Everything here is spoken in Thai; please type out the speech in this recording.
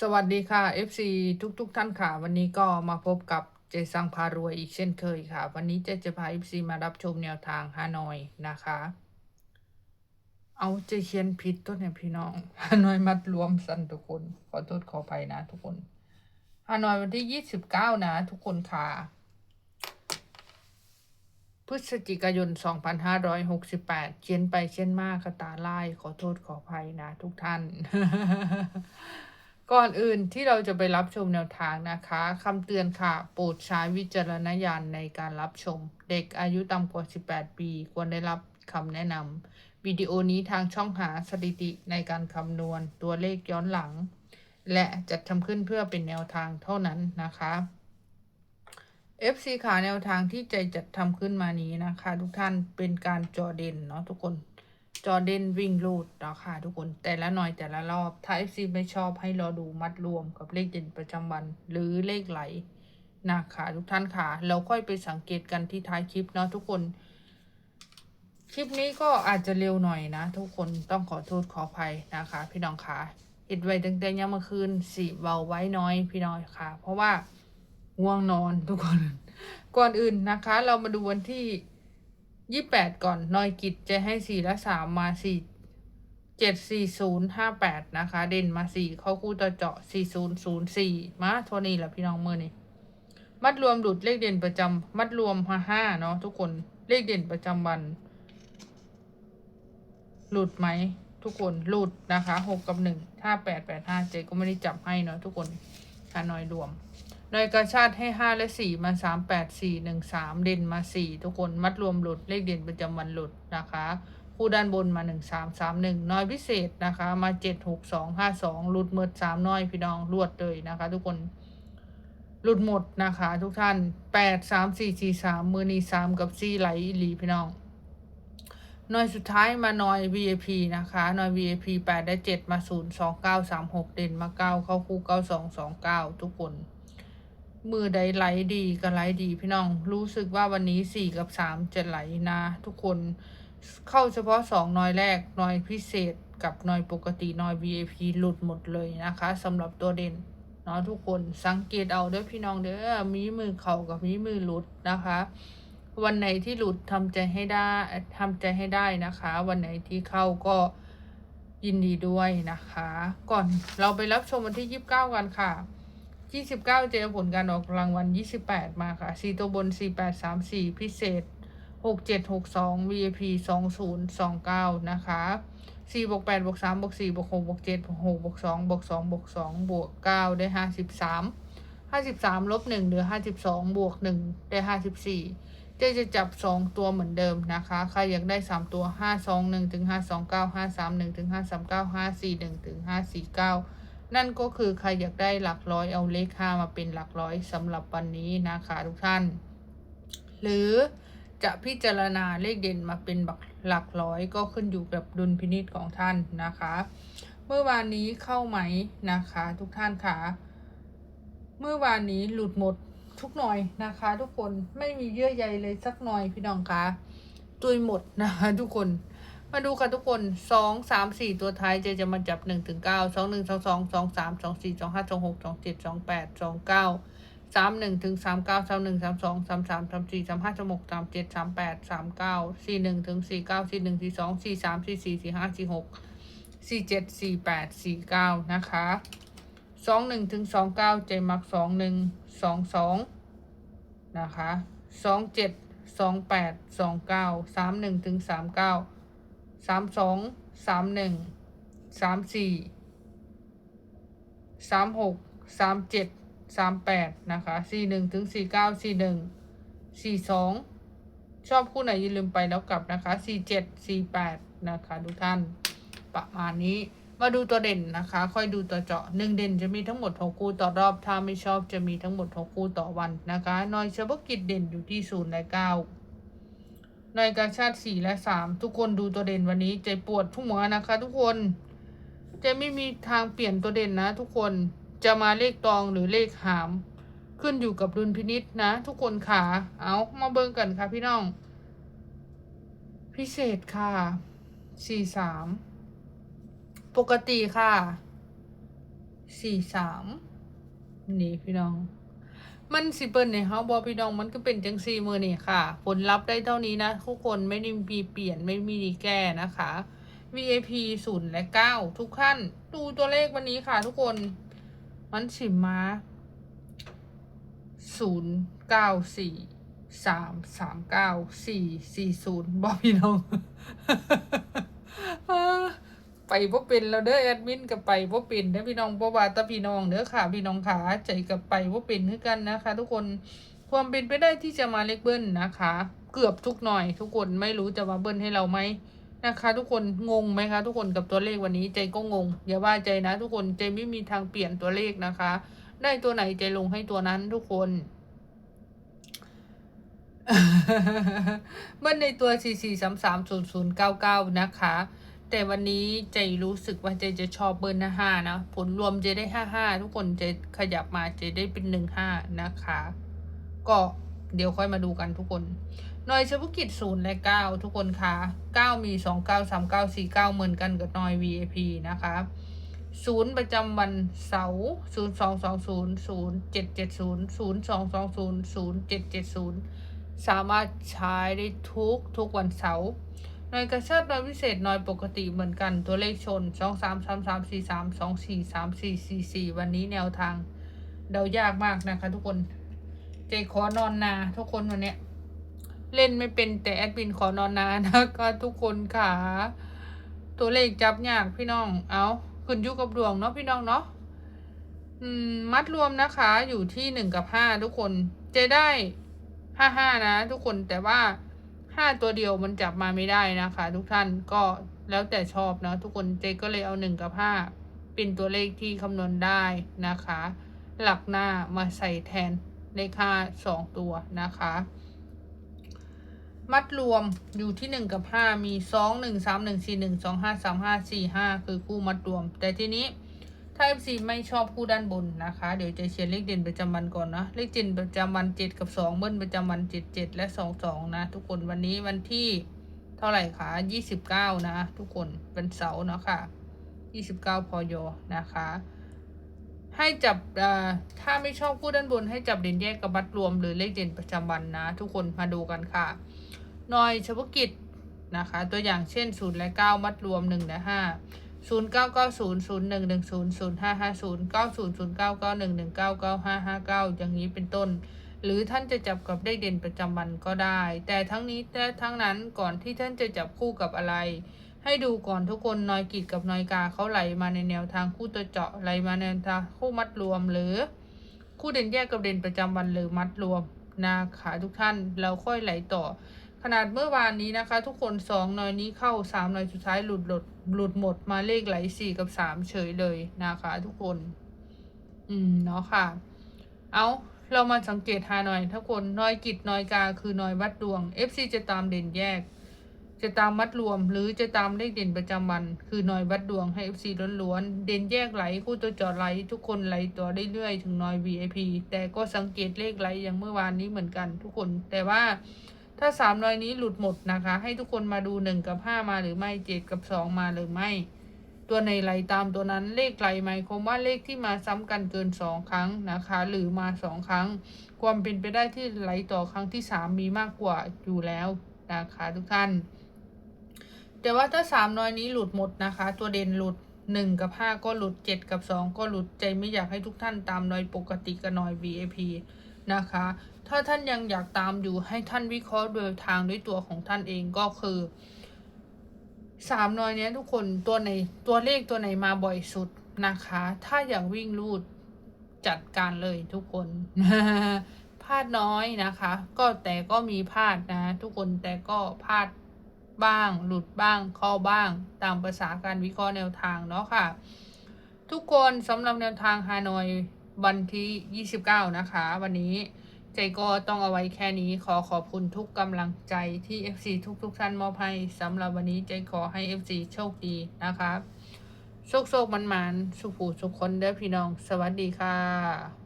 สวัสดีค่ะ FC ทุกๆทท่านค่ะ วันนี้ก็มาพบกับเจสังพารวยอีกเช่นเคยค่ะ วันนี้เจจะพา FC มารับชมแนวทางฮานอยนะคะ เอาเจเขียนผิดต้นเนี่ยพี่น้องฮานอยมัดรวมสันทุกคน ขอโทษขออภัยนะทุกคนฮานอยวันที่ 29 นะ ทุกคนค่ะ พฤศจิกายน 2568 เขียนไปเช่นมากกระตาลายขอโทษขออภัยนะ ทุกท่าน ก่อนอื่นที่เราจะไปรับชมแนวทางนะคะคำเตือนค่ะ โปรดใช้วิจารณญาณในการรับชม เด็กอายุต่ำกว่า 18 ปี ควรได้รับคำแนะนำวิดีโอนี้ทางช่องหาสถิติในการคำนวณตัวเลขย้อนหลัง และจัดทำขึ้นเพื่อเป็นแนวทางเท่านั้นนะคะ FC ขาแนวทางที่ใจจัดทำขึ้นมานี้นะคะ ทุกท่านเป็นการจอเด่นเนาะทุกคน จอเดนวิ่งลูดเนาะค่ะทุกคนแต่ละหน่อยแต่ละรอบ ถ้า FC ไม่ชอบให้รอดูมัดรวมกับเลขเด่นประจำวัน หรือเลขไหลนะคะทุกท่านค่ะ เราค่อยไปสังเกตกันที่ท้ายคลิปเนาะทุกคน คลิปนี้ก็อาจจะเร็วหน่อยนะ ทุกคนต้องขอโทษขออภัยนะคะ พี่น้องค่ะเห็ดไว้ตั้งแต่ยังเมื่อคืนสีเบาไว้น้อยพี่น้องค่ะ เพราะว่าง่วงนอนทุกคน ก่อนอื่นนะคะ เรามาดูวันที่ ยี่แปดก่อนนอยกิจจะให้สี่และสามมาสี่เจ็ดสี่ศูนย์ห้าแปดนะคะ เด่นมาสี่เข้าคู่ต่อเจาะสี่ศูนย์ศูนย์สี่มาเท่านี้แหละพี่น้องเมื่อนี้มัดรวมหลุดเลขเด่นประจำมัดรวมห้าห้าเนาะทุกคนเลขเด่นประจำวัน หลุดไหมทุกคนหลุดนะคะหกกับหนึ่งถ้าแปดแปดห้าเจก็ไม่ได้จับให้เนาะทุกคนหาน้อยรวม น่วยกระชาติให้ห้าและสี่มาสามแปดสี่หนึ่งสามเด่นมาสี่ทุกคนมัดรวมหลุดเลขเด่นประจำวันหลุดนะคะ คู่ด้านบนมาหนึ่งสามสามหนึ่งน้อยพิเศษนะคะ มาเจ็ดหกสองห้าสองหลุดหมดสามน้อยพี่น้องรวดเลยนะคะ ทุกคนหลุดหมดนะคะ ทุกท่านแปดสามสี่สี่สามมือนีสามกับสี่ไหลอีหลีพี่น้องน่วยสุดท้ายมาน่อย VIP นะคะน่วย VIP แปดได้เจ็ดมาศูนย์สองเก้าสามหกเด่นมาเก้าเข้าคู่เก้าสองสองเก้าทุกคน มือใดไหลดีก็ไหลดีพี่น้อง รู้สึกว่าวันนี้สี่กับสามจะไหลนะ ทุกคนเข้าเฉพาะสองน่อยแรกน่อยพิเศษกับน่อยปกติน่อย VIP หลุดหมดเลยนะคะสำหรับตัวเด่นเนาะทุกคนสังเกตเอาเด้อพี่น้องเด้อมีมือเข่ากับมีมือหลุดนะคะ วันไหนที่หลุดทำใจให้ได้ทำใจให้ได้นะคะ วันไหนที่เข้าก็ยินดีด้วยนะคะ ก่อนเราไปรับชมวันที่ยี่สิบเก้ากันค่ะ ยี่สิบเก้าเจอผลการออกรางวัลยี่สิบแปดมาค่ะสี่ตัวบนสี่แปดสามสี่พิเศษหกเจ็ดหกสอง VIP สองศูนย์สองเก้านะคะสี่บวกแปดบวกสามบวกสี่บวกหกบวกเจ็ดบวกหกบวกสองบวกสองบวกสองบวกเก้าได้ห้าสิบสามห้าสิบสามลบหนึ่งเหลือห้าสิบสองบวกหนึ่งได้ห้าสิบสี่เจ๊จะจับสองตัวเหมือนเดิมนะคะ ใครอยากได้สามตัวห้าสองหนึ่งถึงห้าสองเก้าห้าสามหนึ่งถึงห้าสามเก้าห้าสี่หนึ่งถึงห้าสี่เก้า นั่นก็คือใครอยากได้หลักร้อยเอาเลขห้ามาเป็นหลักร้อยสำหรับวันนี้นะคะทุกท่าน หรือจะพิจารณาเลขเด่นมาเป็นหลักร้อยก็ขึ้นอยู่กับดุลพินิจของท่านนะคะ เมื่อวานนี้เข้าไหมนะคะ ทุกท่านค่ะเมื่อวานนี้หลุดหมดทุกหน่อยนะคะ ทุกคนไม่มีเยื่อใยเลยสักหน่อยพี่น้องคะตุยหมดนะคะทุกคน มาดูค่ะทุกคนสองสามสี่ตัวท้ายเจจะมาจับหนึ่งถึงเก้าสองหนึ่งสองสองสองสามสองสี่สองห้าสองหกสองเจ็ดสองแปดสองเก้าสามหนึ่งถึงสามเก้าสามหนึ่งสามสองสามสามสามสี่สามห้าสามหกสามเจ็ดสามแปดสามเก้าสี่หนึ่งถึงสี่เก้าสี่หนึ่งสี่สองสี่สามสี่สี่สี่ห้าสี่หกสี่เจ็ดสี่แปดสี่เก้านะคะสองหนึ่งถึงสองเก้าใจมักสองหนึ่งสองสองนะคะสองเจ็ดสองแปดสองเก้าสามหนึ่งถึงสามเก้า สามสองสามหนึ่งสามสี่สามหกสามเจ็ดสามแปดนะคะสี่หนึ่งถึงสี่เก้าสี่หนึ่งสี่สองชอบคู่ไหนอย่าลืมไปแล้วกลับนะคะสี่เจ็ดสี่แปดนะคะทุกท่านประมาณนี้มาดูตัวเด่นนะคะ ค่อยดูตัวเจาะหนึ่งเด่นจะมีทั้งหมดหกคู่ต่อรอบ ถ้าไม่ชอบจะมีทั้งหมดหกคู่ต่อวันนะคะน่อยเฉพาะกิจเด่นอยู่ที่ศูนย์และเก้า หน่อยกาชาติสี่และสามทุกคนดูตัวเด่นวันนี้ใจปวดทุกหัวนะคะ ทุกคนจะไม่มีทางเปลี่ยนตัวเด่นนะ ทุกคนจะมาเลขตองหรือเลขหาม ขึ้นอยู่กับดุลพินิษนะ ทุกคนขาเอามาเบิ่งกันค่ะพี่น้อง พิเศษค่ะสี่สามปกติค่ะสี่สามนี่พี่น้อง มันสิเปิ้ลในเฮาบอพี่น้องมันก็เป็นจังซี่มือนี่ค่ะ ผลลัพธ์ได้เท่านี้นะทุกคนไม่ได้มีเปลี่ยนไม่มีดีแก้นะคะ VAP ศูนย์และเก้าทุกขั้นดูตัวเลขวันนี้ค่ะ ทุกคนมันสิมาศูนย์เก้าสี่สามสามเก้าสี่สี่ศูนย์บอพี่น้อง ไปบ่เป็นแล้วเด้อแอดมินกับไปบ่เป็นเด้อพี่น้องบ่ว่าแต่พี่น้องเด้อค่ะพี่น้องขาใจกับไปบ่เป็นคือกันนะคะ ทุกคนความเป็นไปได้ที่จะมาเล็กเบิ้ลนะคะ เกือบทุกหน่อยทุกคนไม่รู้จะมาเบิ้ลให้เราไหมนะคะ ทุกคนงงไหมคะ ทุกคนกับตัวเลขวันนี้ใจก็งงอย่าว่าใจนะ ทุกคนใจไม่มีทางเปลี่ยนตัวเลขนะคะ ได้ตัวไหนใจลงให้ตัวนั้นทุกคนเบิ้ลในตัว 4 4 3 3 0 0 9 9 นะคะ แต่วันนี้ใจรู้สึกว่าใจจะชอบเบอร์หน้าห้านะ ผลรวมจะได้ห้าห้าทุกคนจะขยับมาจะได้เป็นหนึ่งห้านะคะ ก็เดี๋ยวค่อยมาดูกันทุกคนหน่วยเฉพาะกิจศูนย์และเก้าทุกคนคะเก้ามีสองเก้าสามเก้าสี่เก้าเหมือนกันกับหน่วย VIP นะคะศูนย์ประจำวันเสาร์ศูนย์สองสองศูนย์ศูนย์เจ็ดเจ็ดศูนย์ศูนย์สองสองศูนย์ศูนย์เจ็ดเจ็ดศูนย์สามารถใช้ได้ทุกทุกวันเสาร์ หน่วยกระชาติหน่วยพิเศษหน่วยปกติเหมือนกันตัวเลขชนสองสามสามสามสี่สามสองสี่สามสี่สี่สี่วันนี้แนวทางเดายากมากนะคะ ทุกคนใจขอนอนนาทุกคนวันเนี้ยเล่นไม่เป็นแต่แอดมินขอนอนนานะคะทุกคนค่ะตัวเลขจับยากพี่น้องเอาขึ้นอยู่กับดวงเนาะพี่น้องเนาะมมัดรวมนะคะอยู่ที่หนึ่งกับห้าทุกคนจะได้ห้าห้านะ ทุกคนแต่ว่า ห้าตัวเดียวมันจับมาไม่ได้นะคะ ทุกท่านก็แล้วแต่ชอบนะทุกคนเจก็เลยเอาหนึ่งกับห้าเป็นตัวเลขที่คำนวณได้นะคะ หลักหน้ามาใส่แทนเลขห้าสองตัวนะคะ มัดรวมอยู่ที่หนึ่งกับห้ามีสองหนึ่งสามหนึ่งสี่หนึ่งสองห้าสามห้าสี่ห้าคือคู่มัดรวม แต่ทีนี้ ถ้า FC ไม่ชอบคู่ด้านบนนะคะ เดี๋ยวจะเขียนเลขเด่นประจำวันก่อนนะเลขเด่นประจำวันเจ็ดกับสองเบิ้ลประจำวันเจ็ดเจ็ดและสองสองนะทุกคนวันนี้วันที่เท่าไหร่คะยี่สิบเก้านะทุกคนเป็นเสาร์เนาะค่ะยี่สิบเก้าพอยนะคะให้จับอ่าถ้าไม่ชอบคู่ด้านบน ให้จับเด่นแยกกับบัตรรวมหรือเลขเด่นประจำวันนะ ทุกคนมาดูกันค่ะหน่อยเฉพาะกิจนะคะ ตัวอย่างเช่นศูนย์และเก้ามัดรวมหนึ่งและห้า ศูนย์เก้าเก้าศูนย์ศูนย์หนึ่งหนึ่งศูนย์ศูนย์ห้าห้าศูนย์เก้าศูนย์ศูนย์เก้าเก้าหนึ่งหนึ่งเก้าเก้าห้าห้าเก้าอย่างนี้เป็นต้น หรือท่านจะจับกับเลขเด่นประจำวันก็ได้ แต่ทั้งนี้แต่ทั้งนั้นก่อนที่ท่านจะจับคู่กับอะไร ให้ดูก่อนทุกคนนอยกิจกับนอยกาเขาไหลมาในแนวทางคู่ตัวเจาะไหลมาในทางคู่มัดรวมหรือ คู่เด่นแยกกับเด่นประจำวันหรือมัดรวมนะคะทุกท่านเราค่อยไหลต่อ ขนาดเมื่อวานนี้นะคะ ทุกคนสองหน่อยนี้เข้าสามหน่อยสุดท้ายหลุดหลุดหลุดหมดมาเลขไหลสี่กับสามเฉยเลยนะคะ ทุกคน อืมเนาะค่ะ เอาเรามาสังเกตหาหน่อยทุกคนน้อยกิจน้อยกาคือน้อยวัดดวง FC จะตามเด่นแยก จะตามมัดรวม หรือจะตามเลขเด่นประจำวัน คือน้อยวัดดวงให้ FC ล้วนๆเด่นแยกไหลคู่ตัวจอไหล ทุกคนไหลต่อได้เรื่อยถึงน้อย VIP แต่ก็สังเกตเลขไหลอย่างเมื่อวานนี้เหมือนกัน ทุกคนแต่ว่า ถ้าสามน้อยนี้หลุดหมดนะคะ ให้ทุกคนมาดูหนึ่งกับห้ามาหรือไม่เจ็ดกับสองมาหรือไม่ ตัวในไหลตามตัวนั้นเลขไหลหมายความว่าเลขที่มาซ้ำกันเกินสองครั้งนะคะ หรือมาสองครั้ง ความเป็นไปได้ที่ไหลต่อครั้งที่สามมีมากกว่าอยู่แล้วนะคะทุกท่าน แต่ว่าถ้าสามน้อยนี้หลุดหมดนะคะ ตัวเด่นหลุดหนึ่งกับห้าก็หลุดเจ็ดกับสองก็หลุดใจไม่อยากให้ทุกท่านตามน้อยปกติกับน้อย VIP นะคะ ถ้าท่านยังอยากตามอยู่ให้ท่านวิเคราะห์โดยทางด้วยตัวของท่านเองก็คือสามน้อยเนี้ยทุกคนตัวไหนตัวเลขตัวไหนมาบ่อยสุดนะคะ ถ้าอยากวิ่งรูดจัดการเลยทุกคนพลาดน้อยนะคะ ก็แต่ก็มีพลาดนะ ทุกคนแต่ก็พลาดบ้าง หลุดบ้างข้าบ้าง ตามภาษาการวิเคราะห์แนวทางเนาะค่ะ ทุกคนสำหรับแนวทางฮานอยวันที่ 29 นะคะ วันนี้ ใจก็ต้องเอาไว้แค่นี้ขอขอบคุณทุกกำลังใจที่ FC ทุกทุกท่านมอบให้สำหรับวันนี้ใจขอให้ FC โชคดีนะคะโชคโชคมันมันๆสุขผูสุขคนเด้อพี่น้อง สวัสดีค่ะ